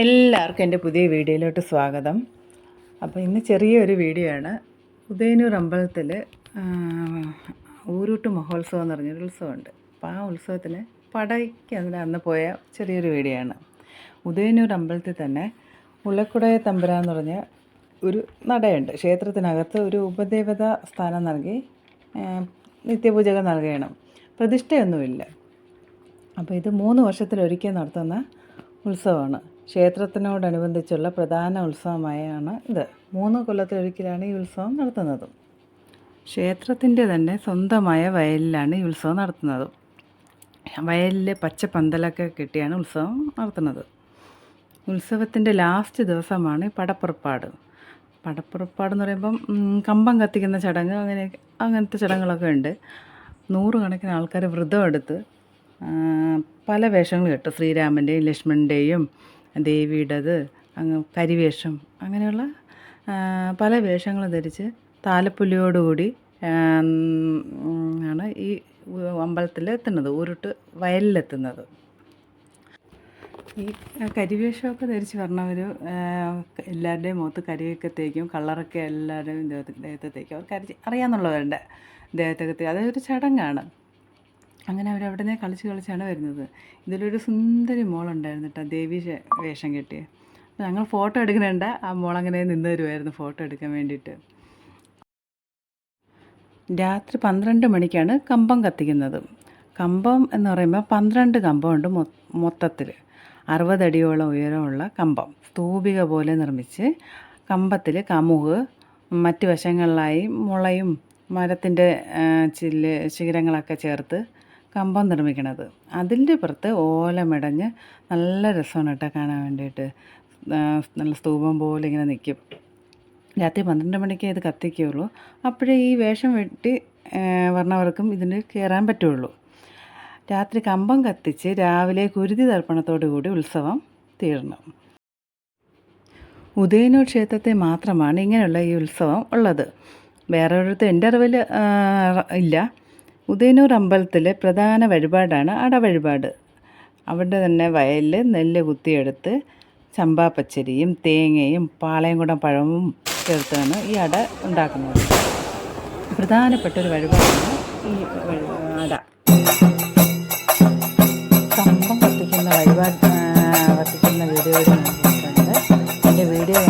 എല്ലാവർക്കും എന്റെ പുതിയ വീഡിയോയിലോട്ട് സ്വാഗതം. അപ്പോൾ ഇന്ന് ചെറിയൊരു വീഡിയോ ആണ്. ഉദയനൂർ അമ്പലത്തിൽ ഊരൂട്ട് മഹോത്സവം എന്ന് പറഞ്ഞൊരു ഉത്സവമുണ്ട്. അപ്പോൾ ആ ഉത്സവത്തിന് പടയ്ക്ക് അതിന് അന്ന് പോയ ചെറിയൊരു വീഡിയോ ആണ്. ഉദയനൂർ അമ്പലത്തിൽ തന്നെ ഉള്ളക്കുടയ തമ്പുരാൻ എന്ന് പറഞ്ഞ ഒരു നടയുണ്ട്. ക്ഷേത്രത്തിനകത്ത് ഒരു ഉപദേവത സ്ഥാനം നൽകി നിത്യപൂജകൾ നൽകണം പ്രതിഷ്ഠയൊന്നുമില്ല. അപ്പോൾ ഇത് മൂന്ന് വർഷത്തിലൊരിക്കൽ നടത്തുന്ന ഉത്സവമാണ്. ക്ഷേത്രത്തിനോടനുബന്ധിച്ചുള്ള പ്രധാന ഉത്സവമായാണ് ഇത്. മൂന്ന് കൊല്ലത്തിലൊരിക്കലാണ് ഈ ഉത്സവം നടത്തുന്നത്. ക്ഷേത്രത്തിന്റെ തന്നെ സ്വന്തമായ വയലിലാണ് ഈ ഉത്സവം നടത്തുന്നത്. വയലിൽ പച്ച പന്തലൊക്കെ കെട്ടിയാണ് ഉത്സവം നടത്തുന്നത്. ഉത്സവത്തിന്റെ ലാസ്റ്റ് ദിവസമാണ് പടപ്പുറപ്പാട്. പടപ്പുറപ്പാട് എന്ന് പറയുമ്പം കമ്പം കത്തിക്കുന്ന ചടങ്ങ് അങ്ങനെ അങ്ങനത്തെ ചടങ്ങുകളൊക്കെ ഉണ്ട്. നൂറുകണക്കിന് ആൾക്കാർ വ്രതം എടുത്ത് പല വേഷങ്ങൾ കെട്ടും. ശ്രീരാമന്റെയും ലക്ഷ്മണന്റെയും ദേവിയുടേത് അങ്ങ് കരിവേഷം അങ്ങനെയുള്ള പല വേഷങ്ങൾ ധരിച്ച് താലപ്പൊലിയോടുകൂടി ആണ് ഈ അമ്പലത്തിൽ എത്തുന്നത് ഊരുട്ട് വയലിലെത്തുന്നത്. ഈ കരിവേഷമൊക്കെ ധരിച്ച് പറഞ്ഞവർ എല്ലാവരുടെയും മുഖത്ത് കരിയൊക്കെ തേക്കും കളറൊക്കെ എല്ലാവരുടെയും ദേഹത്ത് ദേഹത്ത് തേക്കും. അവർക്ക് അറിയാമെന്നുള്ളവരുടെ ദേഹത്തൊക്കെ തേക്കും. അതൊരു ചടങ്ങാണ്. അങ്ങനെ അവർ അവിടെ നിന്ന് കളിച്ച് കളിച്ചാണ് വരുന്നത്. ഇതിലൊരു സുന്ദരി മോളുണ്ടായിരുന്നു കേട്ടോ ദേവി വേഷം കെട്ടിയ. അപ്പോൾ ഞങ്ങൾ ഫോട്ടോ എടുക്കുന്നുണ്ട് ആ മോളങ്ങനെ നിന്ന് തരുമായിരുന്നു ഫോട്ടോ എടുക്കാൻ വേണ്ടിയിട്ട്. രാത്രി പന്ത്രണ്ട് മണിക്കാണ് കമ്പം കത്തിക്കുന്നത്. കമ്പം എന്ന് പറയുമ്പോൾ പന്ത്രണ്ട് കമ്പമുണ്ട് മൊത്തത്തിൽ. അറുപതടിയോളം ഉയരമുള്ള കമ്പം. സ്തൂപിക പോലെ നിർമ്മിച്ച് കമ്പത്തിൽ കമുക് മറ്റ് വശങ്ങളിലായി മുളയും മരത്തിന്റെ ചില്ല് ശിഖരങ്ങളൊക്കെ ചേർത്ത് കമ്പം നിർമ്മിക്കണത്. അതിന്റെ പുറത്ത് ഓല മെടഞ്ഞ് നല്ല രസമാണ് കേട്ടോ കാണാൻ വേണ്ടിയിട്ട്. നല്ല സ്തൂപം പോലെ ഇങ്ങനെ നിൽക്കും രാത്രി പന്ത്രണ്ട് മണിക്കേ ഇത് കത്തിക്കുകയുള്ളൂ. അപ്പോഴേ ഈ വേഷം വെട്ടി വർണവർക്കും ഇതിന് കയറാൻ പറ്റുള്ളൂ. രാത്രി കമ്പം കത്തിച്ച് രാവിലെ കുരുതി തർപ്പണത്തോടു കൂടി ഉത്സവം തീർന്നു. ഉദയനൂർ ക്ഷേത്രത്തെ മാത്രമാണ് ഇങ്ങനെയുള്ള ഈ ഉത്സവം ഉള്ളത്. വേറെ ഒരിടത്തും എന്റെ അറിവിൽ ഇല്ല. ഉദയനൂർ അമ്പലത്തിലെ പ്രധാന വഴിപാടാണ് അട വഴിപാട് അവിടെ തന്നെ വയലിൽ നെല്ല് കുത്തിയെടുത്ത് ചമ്പാപ്പച്ചരിയും തേങ്ങയും പാളയംകുടം പഴവും ചേർത്താണ് ഈ അട ഉണ്ടാക്കുന്നത്. പ്രധാനപ്പെട്ട ഒരു വഴിപാടാണ് ഈ അട. കമ്പം കത്തിക്കുന്ന വഴിപാട് കത്തിക്കുന്ന വീഡിയോയിൽ ഞാൻ എന്റെ വീഡിയോ